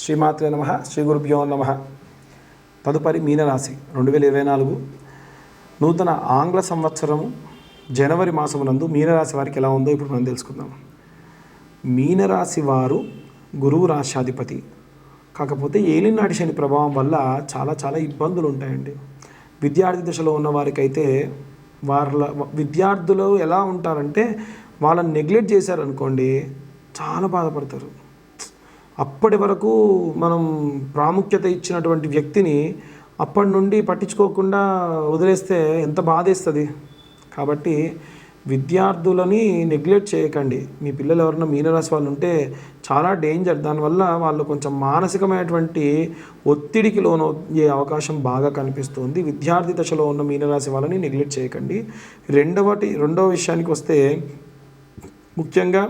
శ్రీమాత్రే నమ శ్రీ గురుభ్యో నమ. తదుపరి మీనరాశి రెండు వేల ఇరవై నాలుగు. నూతన ఆంగ్ల సంవత్సరము జనవరి మాసమునందు మీనరాశి వారికి ఎలా ఉందో ఇప్పుడు మనం తెలుసుకుందాం. మీనరాశి వారు గురువు రాశాధిపతి కాకపోతే ఏలినాటి శని ప్రభావం వల్ల చాలా చాలా ఇబ్బందులు ఉంటాయండి. విద్యార్థి దశలో ఉన్న వారికైతే వాళ్ళ విద్యార్థులు ఎలా ఉంటారంటే వాళ్ళని నెగ్లెక్ట్ చేశారనుకోండి చాలా బాధపడతారు. అప్పటి వరకు మనం ప్రాముఖ్యత ఇచ్చినటువంటి వ్యక్తిని అప్పటి నుండి పట్టించుకోకుండా వదిలేస్తే ఎంత బాధేస్తుంది? కాబట్టి విద్యార్థులని నెగ్లెక్ట్ చేయకండి. మీ పిల్లలు ఎవరైనా మీనరాశి వాళ్ళు ఉంటే చాలా డేంజర్. దానివల్ల వాళ్ళు కొంచెం మానసికమైనటువంటి ఒత్తిడికి లోనయ్యే అవకాశం బాగా కనిపిస్తుంది. విద్యార్థి దశలో ఉన్న మీనరాశి వాళ్ళని నెగ్లెక్ట్ చేయకండి. రెండవటి రెండవ విషయానికి వస్తే ముఖ్యంగా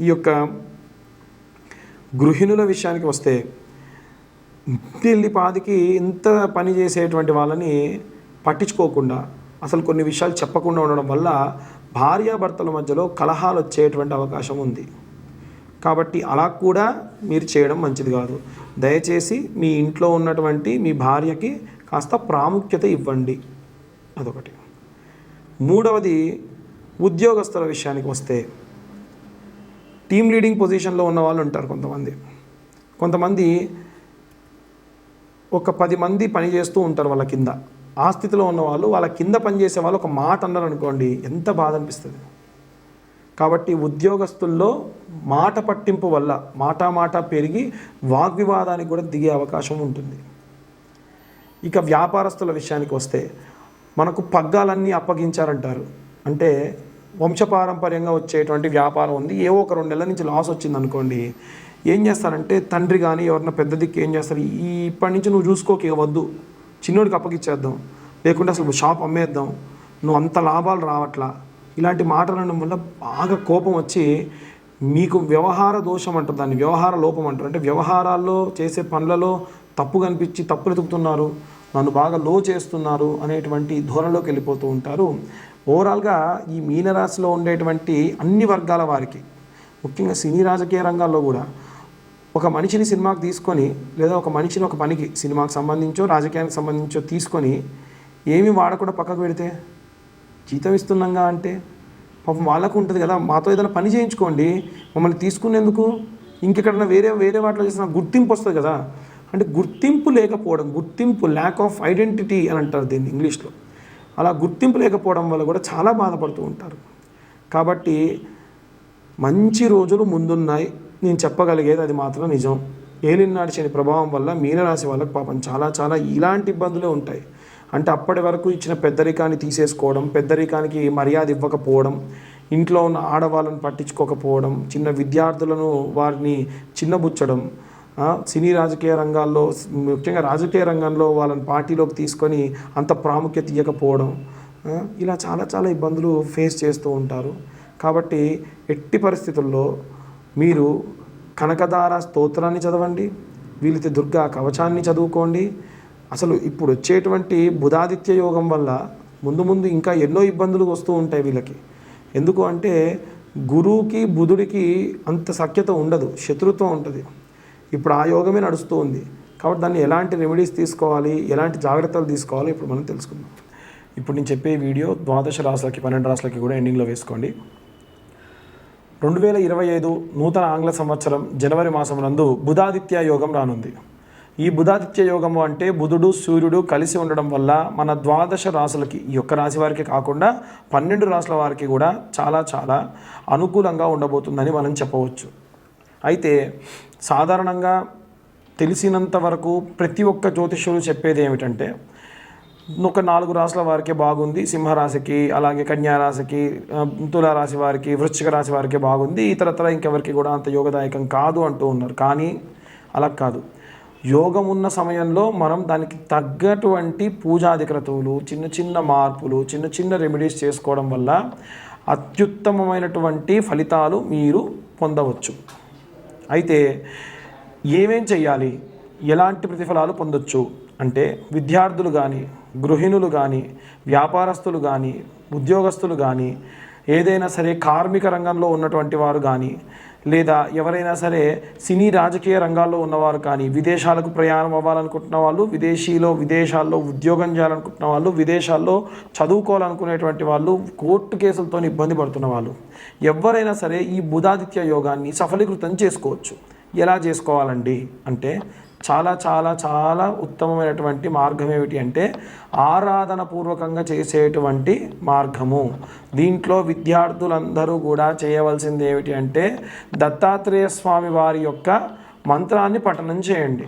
ఈ యొక్క గృహిణుల విషయానికి వస్తే ఇంటిల్లి పాదికి ఇంత పని చేసేటువంటి వాళ్ళని పట్టించుకోకుండా అసలు కొన్ని విషయాలు చెప్పకుండా ఉండడం వల్ల భార్యాభర్తల మధ్యలో కలహాలు వచ్చేటువంటి అవకాశం ఉంది. కాబట్టి అలా కూడా మీరు చేయడం మంచిది కాదు. దయచేసి మీ ఇంట్లో ఉన్నటువంటి మీ భార్యకి కాస్త ప్రాముఖ్యత ఇవ్వండి. అదొకటి. మూడవది ఉద్యోగస్తుల విషయానికి వస్తే టీమ్ లీడింగ్ పొజిషన్లో ఉన్న వాళ్ళు ఉంటారు కొంతమంది. కొంతమంది ఒక పది మంది పని చేస్తూ ఉంటారు వాళ్ళ కింద. ఆ స్థితిలో ఉన్న వాళ్ళు వాళ్ళ కింద పనిచేసే వాళ్ళు ఒక మాట అన్నారు అనుకోండి ఎంత బాధ అనిపిస్తుంది. కాబట్టి ఉద్యోగస్తుల్లో మాట పట్టింపు వల్ల మాట మాట పెరిగి వాగ్వివాదానికి కూడా దిగే అవకాశం ఉంటుంది. ఇక వ్యాపారస్తుల విషయానికి వస్తే మనకు పగ్గాలన్నీ అప్పగించారంటారు. అంటే వంశపారంపర్యంగా వచ్చేటువంటి వ్యాపారం ఉంది. ఏవో ఒక రెండు నెలల నుంచి లాస్ వచ్చింది అనుకోండి. ఏం చేస్తారంటే తండ్రి కానీ ఎవరన్నా పెద్ద దిక్కు ఏం చేస్తారు? ఈ ఇప్పటి నుంచి నువ్వు చూసుకోక వద్దు. చిన్నోడికి అప్పగిచ్చేద్దాం. లేకుంటే అసలు షాప్ అమ్మేద్దాం. నువ్వు అంత లాభాలు రావట్లా. ఇలాంటి మాటలు అనడం వల్ల బాగా కోపం వచ్చి మీకు వ్యవహార దోషం అంటారు. దాన్ని వ్యవహార లోపం అంటారు. అంటే వ్యవహారాల్లో చేసే పనులలో తప్పు కనిపించి తప్పులు ఎతుకుతున్నారు. నన్ను బాగా లో చేస్తున్నారు అనేటువంటి ధోరణిలోకి వెళ్ళిపోతూ ఉంటారు. ఓవరాల్గా ఈ మీనరాశిలో ఉండేటువంటి అన్ని వర్గాల వారికి ముఖ్యంగా సినీ రాజకీయ రంగాల్లో కూడా ఒక మనిషిని సినిమాకి తీసుకొని లేదా ఒక మనిషిని ఒక పనికి సినిమాకి సంబంధించో రాజకీయానికి సంబంధించో తీసుకొని ఏమీ వాడకుండా పక్కకు పెడితే జీతం ఇస్తున్నాగా అంటే పాపం వాళ్ళకు ఉంటుంది కదా మాతో ఏదైనా పని చేయించుకోండి మమ్మల్ని తీసుకునేందుకు ఇంకెక్కడన్నా వేరే వేరే వాటిలో చేసిన గుర్తింపు వస్తుంది కదా. అంటే గుర్తింపు లేకపోవడం గుర్తింపు ల్యాక్ ఆఫ్ ఐడెంటిటీ అని అంటారు దీన్ని ఇంగ్లీష్లో. అలా గుర్తింపు లేకపోవడం వల్ల కూడా చాలా బాధపడుతూ ఉంటారు. కాబట్టి మంచి రోజులు ముందున్నాయి. నేను చెప్పగలిగేది అది మాత్రం నిజం. ఏలినాడు శని ప్రభావం వల్ల మీనరాశి వాళ్ళకి పాపం చాలా చాలా ఇలాంటి ఇబ్బందులే ఉంటాయి. అంటే అప్పటి వరకు ఇచ్చిన పెద్దరికాన్ని తీసేసుకోవడం పెద్దరికానికి మర్యాద ఇవ్వకపోవడం ఇంట్లో ఉన్న ఆడవాళ్ళని పట్టించుకోకపోవడం చిన్న విద్యార్థులను వారిని చిన్నబుచ్చడం సినీ రాజకీయ రంగాల్లో ముఖ్యంగా రాజకీయ రంగంలో వాళ్ళని పార్టీలోకి తీసుకొని అంత ప్రాముఖ్యత ఇవ్వకపోవడం ఇలా చాలా చాలా ఇబ్బందులు ఫేస్ చేస్తూ ఉంటారు. కాబట్టి ఎట్టి పరిస్థితుల్లో మీరు కనకదార స్తోత్రాన్ని చదవండి వీలైతే దుర్గా కవచాన్ని చదువుకోండి. అసలు ఇప్పుడు వచ్చేటువంటి బుధాదిత్య యోగం వల్ల ముందు ముందు ఇంకా ఎన్నో ఇబ్బందులు వస్తూ ఉంటాయి వీళ్ళకి. ఎందుకు అంటే గురువుకి బుధుడికి అంత సఖ్యత ఉండదు శత్రుత్వం ఉంటుంది. ఇప్పుడు ఆ యోగమే నడుస్తూ ఉంది. కాబట్టి దాన్ని ఎలాంటి రెమెడీస్ తీసుకోవాలి ఎలాంటి జాగ్రత్తలు తీసుకోవాలి ఇప్పుడు మనం తెలుసుకుందాం. ఇప్పుడు నేను చెప్పే వీడియో ద్వాదశ రాసులకి పన్నెండు రాసులకి కూడా ఎండింగ్లో వేసుకోండి. రెండు వేల ఇరవై ఐదు నూతన ఆంగ్ల సంవత్సరం జనవరి మాసం నందు బుధాదిత్య యోగం రానుంది. ఈ బుధాదిత్య యోగము అంటే బుధుడు సూర్యుడు కలిసి ఉండడం వల్ల మన ద్వాదశ రాసులకి ఈ యొక్క రాశి వారికి కాకుండా పన్నెండు రాశుల వారికి కూడా చాలా చాలా అనుకూలంగా ఉండబోతుందని మనం చెప్పవచ్చు. అయితే సాధారణంగా తెలిసినంత వరకు ప్రతి ఒక్క జ్యోతిష్యులు చెప్పేది ఏమిటంటే ఒక నాలుగు రాశుల వారికి బాగుంది సింహరాశికి అలాగే కన్యారాశికి తులారాశి వారికి వృశ్చిక రాశి వారికి బాగుంది ఇతరత్ర ఇంకెవరికి కూడా అంత యోగదాయకం కాదు అంటూ ఉన్నారు. కానీ అలా కాదు. యోగం ఉన్న సమయంలో మనం దానికి తగ్గటువంటి పూజాది క్రతువులు చిన్న చిన్న మార్పులు చిన్న చిన్న రెమెడీస్ చేసుకోవడం వల్ల అత్యుత్తమమైనటువంటి ఫలితాలు మీరు పొందవచ్చు. అయితే ఏమేం చేయాలి ఎలాంటి ప్రతిఫలాలు పొందొచ్చు? అంటే విద్యార్థులు కానీ గృహిణులు కానీ వ్యాపారస్తులు కానీ ఉద్యోగస్తులు కానీ ఏదైనా సరే కార్మిక రంగంలో ఉన్నటువంటి వారు కానీ లేదా ఎవరైనా సరే సినీ రాజకీయ రంగాల్లో ఉన్నవారు కానీ విదేశాలకు ప్రయాణం అవ్వాలనుకుంటున్న వాళ్ళు విదేశీలో విదేశాల్లో ఉద్యోగం చేయాలనుకుంటున్న వాళ్ళు విదేశాల్లో చదువుకోవాలనుకునేటువంటి వాళ్ళు కోర్టు కేసులతో ఇబ్బంది పడుతున్న వాళ్ళు ఎవరైనా సరే ఈ బుధాదిత్య యోగాన్ని సఫలీకృతం చేసుకోవచ్చు. ఎలా చేసుకోవాలండి? అంటే చాలా చాలా చాలా ఉత్తమమైనటువంటి మార్గం ఏమిటి అంటే ఆరాధన పూర్వకంగా చేసేటువంటి మార్గము. దీంట్లో విద్యార్థులందరూ కూడా చేయవలసింది ఏమిటి అంటే దత్తాత్రేయ స్వామి వారి యొక్క మంత్రాన్ని పఠనం చేయండి.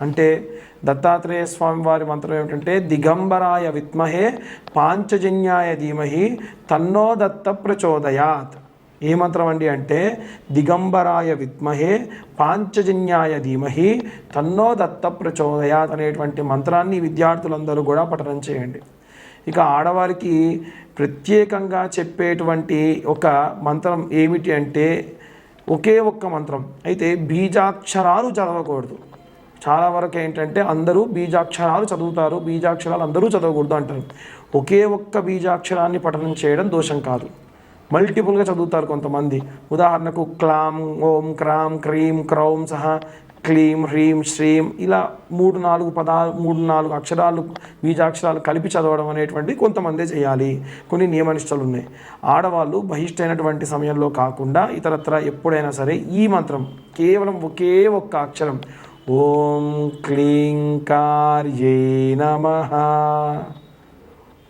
అంటే దత్తాత్రేయ స్వామి వారి మంత్రం ఏమిటంటే దిగంబరాయ విత్మహే పాంచజన్యాయ ధీమహి తన్నో దత్త ప్రచోదయాత్. ఏ మంత్రం అండి అంటే దిగంబరాయ విద్మహే పాంచజన్యాయ ధీమహి తన్నో దత్త ప్రచోదయాత్ అనేటువంటి మంత్రాన్ని విద్యార్థులందరూ కూడా పఠనం చేయండి. ఇక ఆడవారికి ప్రత్యేకంగా చెప్పేటువంటి ఒక మంత్రం ఏమిటి అంటే ఒకే ఒక్క మంత్రం. అయితే బీజాక్షరాలు చదవకూడదు. చాలా వరకు ఏంటంటే అందరూ బీజాక్షరాలు చదువుతారు బీజాక్షరాలు అందరూ చదవకూడదు అంటారు. ఒకే ఒక్క బీజాక్షరాన్ని పఠనం చేయడం దోషం కాదు. మల్టిపుల్గా చదువుతారు కొంతమంది. ఉదాహరణకు క్లాం ఓం క్రాం క్రీం క్రౌం సహా క్లీం హ్రీం శ్రీం ఇలా మూడు నాలుగు పదాలు మూడు నాలుగు అక్షరాలు బీజాక్షరాలు కలిపి చదవడం అనేటువంటి కొంతమందే చేయాలి. కొన్ని నియమనిష్టలు ఉన్నాయి ఆడవాళ్ళు బహిష్టైనటువంటి సమయంలో కాకుండా ఇతరత్ర ఎప్పుడైనా సరే ఈ మంత్రం కేవలం ఒకే ఒక్క అక్షరం ఓం క్లీం కార్యే నమ.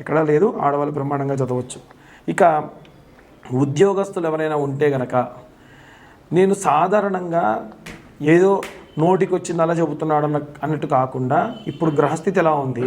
ఎక్కడా లేదు ఆడవాళ్ళు బ్రహ్మాండంగా చదవచ్చు. ఇక ఉద్యోగస్తులు ఎవరైనా ఉంటే గనక నేను సాధారణంగా ఏదో నోటికి వచ్చింది అలా చెబుతున్నాడు అన్న అన్నట్టు కాకుండా ఇప్పుడు గ్రహస్థితి ఎలా ఉంది?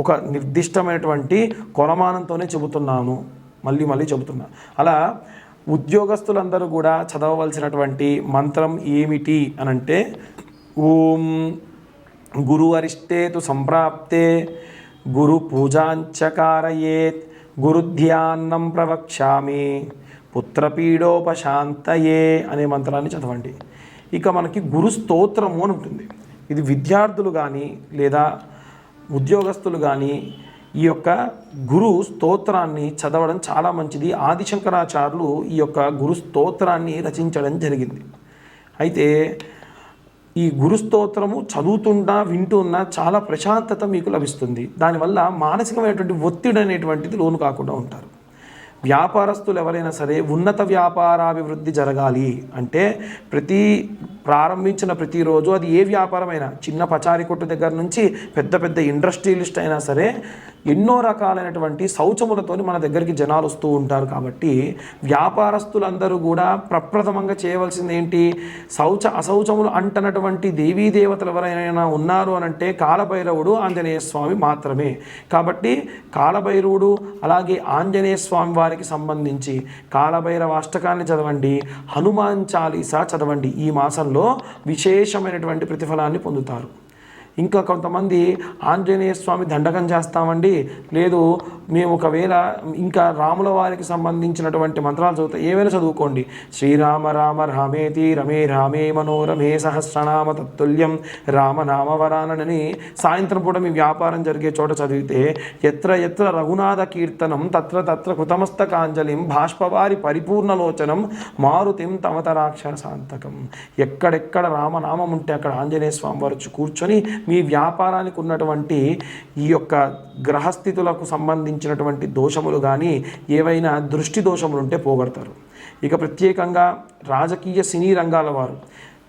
ఒక నిర్దిష్టమైనటువంటి కొలమానంతోనే చెబుతున్నాను. మళ్ళీ మళ్ళీ చెబుతున్నా. అలా ఉద్యోగస్తులందరూ కూడా చదవవలసినటువంటి మంత్రం ఏమిటి అని అంటే ఓం గురు అరిష్టేతు సంప్రాప్తే గురు పూజాంచకారయేత్ గురుధ్యాన్నం ప్రవక్ష్యామి పుత్రపీడోపశాంతయే అనే మంత్రాన్ని చదవండి. ఇక మనకి గురు స్తోత్రము అని ఉంటుంది. ఇది విద్యార్థులు కానీ లేదా ఉద్యోగస్తులు కానీ ఈ యొక్క గురు స్తోత్రాన్ని చదవడం చాలా మంచిది. ఆదిశంకరాచార్యులు ఈ యొక్క గురు స్తోత్రాన్ని రచించడం జరిగింది. అయితే ఈ గురు స్తోత్రము చదువుతున్నా వింటున్నా చాలా ప్రశాంతత మీకు లభిస్తుంది. దానివల్ల మానసికమైనటువంటి ఒత్తిడి అనేటువంటిది లోను కాకుండా ఉంటారు. వ్యాపారస్తులు ఎవరైనా సరే ఉన్నత వ్యాపారాభివృద్ధి జరగాలి అంటే ప్రతి ప్రారంభించిన ప్రతిరోజు అది ఏ వ్యాపారమైనా చిన్న పచారి కొట్టు దగ్గర నుంచి పెద్ద పెద్ద ఇండస్ట్రియలిస్ట్ అయినా సరే ఎన్నో రకాలైనటువంటి శౌచములతోని మన దగ్గరికి జనాలు వస్తూ ఉంటారు కాబట్టి వ్యాపారస్తులందరూ కూడా ప్రప్రథమంగా చేయవలసింది ఏంటి? శౌచ అశౌచములు అంటనటువంటి దేవీ దేవతలు ఎవరైనా ఉన్నారు అని అంటే కాలభైరవుడు ఆంజనేయ స్వామి మాత్రమే. కాబట్టి కాలభైరవుడు అలాగే ఆంజనేయ స్వామి వారి వారికి సంబంధించి కాలభైరవ అష్టకాన్ని చదవండి హనుమాన్ చాలీసా చదవండి. ఈ మాసంలో విశేషమైనటువంటి ప్రతిఫలాన్ని పొందుతారు. ఇంకా కొంతమంది ఆంజనేయ స్వామి దండకం చేస్తామండి. లేదు మేము ఒకవేళ ఇంకా రాముల వారికి సంబంధించినటువంటి మంత్రాలు చదువుతా ఏమైనా చదువుకోండి. శ్రీరామ రామ రామేతి రమే రామే మనోరమే సహస్రనామ తత్తుల్యం రామనామ వరానని సాయంత్రం పూట మీ వ్యాపారం జరిగే చోట చదివితే ఎత్ర ఎత్ర రఘునాథ కీర్తనం తత్ర తత్ర కృతమస్తకాంజలిం బాష్పవారి పరిపూర్ణలోచనం మారుతిం తమతరాక్షర సాంతకం. ఎక్కడెక్కడ రామనామం ఉంటే అక్కడ ఆంజనేయ స్వామి వారు కూర్చొని మీ వ్యాపారానికి ఉన్నటువంటి ఈ యొక్క గ్రహస్థితులకు సంబంధించినటువంటి దోషములు కానీ ఏవైనా దృష్టి దోషములు ఉంటే పోగొడతారు. ఇక ప్రత్యేకంగా రాజకీయ సినీ రంగాల వారు.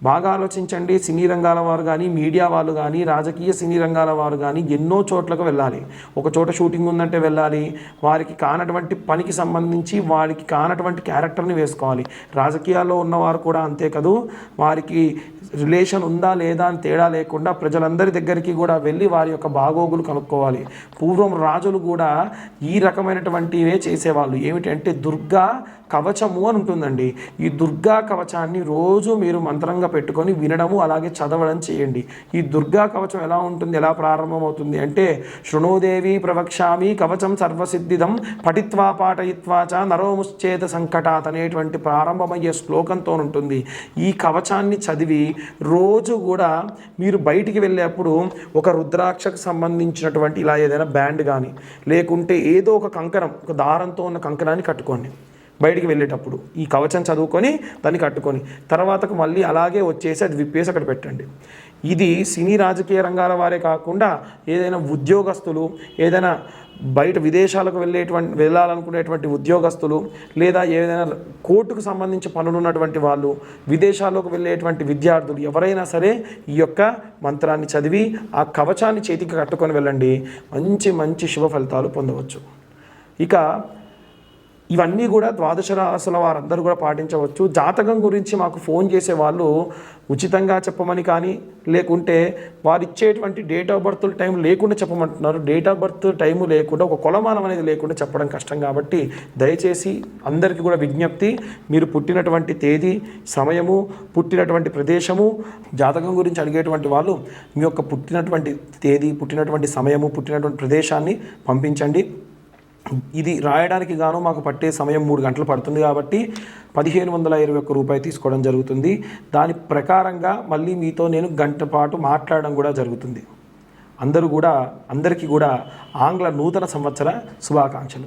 బాగా ఆలోచించండి. సినీ రంగాల వారు కానీ మీడియా వాళ్ళు కానీ రాజకీయ సినీ రంగాల వారు కానీ ఎన్నో చోట్లకు వెళ్ళాలి. ఒక చోట షూటింగ్ ఉందంటే వెళ్ళాలి. వారికి కానటువంటి పనికి సంబంధించి వారికి కానటువంటి క్యారెక్టర్ని వేసుకోవాలి. రాజకీయాల్లో ఉన్నవారు కూడా అంతే కదూ. వారికి రిలేషన్ ఉందా లేదా అని తేడా లేకుండా ప్రజలందరి దగ్గరికి కూడా వెళ్ళి వారి యొక్క బాగోగులు కనుక్కోవాలి. పూర్వం రాజులు కూడా ఈ రకమైనటువంటివే చేసేవాళ్ళు. ఏమిటంటే దుర్గా కవచము అని ఉంటుందండి. ఈ దుర్గా కవచాన్ని రోజు మీరు మంత్రంగా పెట్టుకొని వినడము అలాగే చదవడం చేయండి. ఈ దుర్గా కవచం ఎలా ఉంటుంది ఎలా ప్రారంభమవుతుంది అంటే శృణోదేవి ప్రవక్ష్యామి కవచం సర్వసిద్ధిదం పఠిత్వా పాఠయిత్వా చ నరోముశ్చేత సంకటాత్ అనేటువంటి ప్రారంభమయ్యే శ్లోకంతో ఉంటుంది. ఈ కవచాన్ని చదివి రోజు కూడా మీరు బయటికి వెళ్ళేప్పుడు ఒక రుద్రాక్షకు సంబంధించినటువంటి ఇలా ఏదైనా బ్యాండ్ కానీ లేకుంటే ఏదో ఒక కంకణం ఒక దారంతో ఉన్న కంకణాన్ని కట్టుకోండి. బయటికి వెళ్ళేటప్పుడు ఈ కవచం చదువుకొని దాన్ని కట్టుకొని తర్వాతకు మళ్ళీ అలాగే వచ్చేసి అది విప్పేసి అక్కడ పెట్టండి. ఇది సినీ రాజకీయ రంగాల వారే కాకుండా ఏదైనా ఉద్యోగస్తులు ఏదైనా బయట విదేశాలకు వెళ్ళేటువంటి వెళ్ళాలనుకునేటువంటి ఉద్యోగస్తులు లేదా ఏదైనా కోర్టుకు సంబంధించి పనులు ఉన్నటువంటి వాళ్ళు విదేశాల్లోకి వెళ్ళేటువంటి విద్యార్థులు ఎవరైనా సరే ఈ యొక్క మంత్రాన్ని చదివి ఆ కవచాన్ని చేతికి కట్టుకొని వెళ్ళండి. మంచి మంచి శుభ ఫలితాలు పొందవచ్చు. ఇక ఇవన్నీ కూడా ద్వాదశ రాసుల వారందరూ కూడా పాటించవచ్చు. జాతకం గురించి మాకు ఫోన్ చేసే వాళ్ళు ఉచితంగా చెప్పమని కానీ లేకుంటే వారు ఇచ్చేటువంటి డేట్ ఆఫ్ బర్త్ టైం లేకుండా చెప్పమంటున్నారు. డేట్ ఆఫ్ బర్త్ టైము లేకుండా ఒక కొలమానం అనేది లేకుండా చెప్పడం కష్టం కాబట్టి దయచేసి అందరికీ కూడా విజ్ఞప్తి మీరు పుట్టినటువంటి తేదీ సమయము పుట్టినటువంటి ప్రదేశము జాతకం గురించి అడిగేటువంటి వాళ్ళు మీ యొక్క పుట్టినటువంటి తేదీ పుట్టినటువంటి సమయము పుట్టినటువంటి ప్రదేశాన్ని పంపించండి. ఇది రాయడానికి గాను మాకు పట్టే సమయం మూడు గంటలు పడుతుంది కాబట్టి పదిహేను వందల ఇరవై ఒక్క రూపాయి తీసుకోవడం జరుగుతుంది. దాని ప్రకారంగా మళ్ళీ మీతో నేను గంట పాటు మాట్లాడడం కూడా జరుగుతుంది. అందరూ కూడా అందరికీ కూడా ఆంగ్ల నూతన సంవత్సర శుభాకాంక్షలు.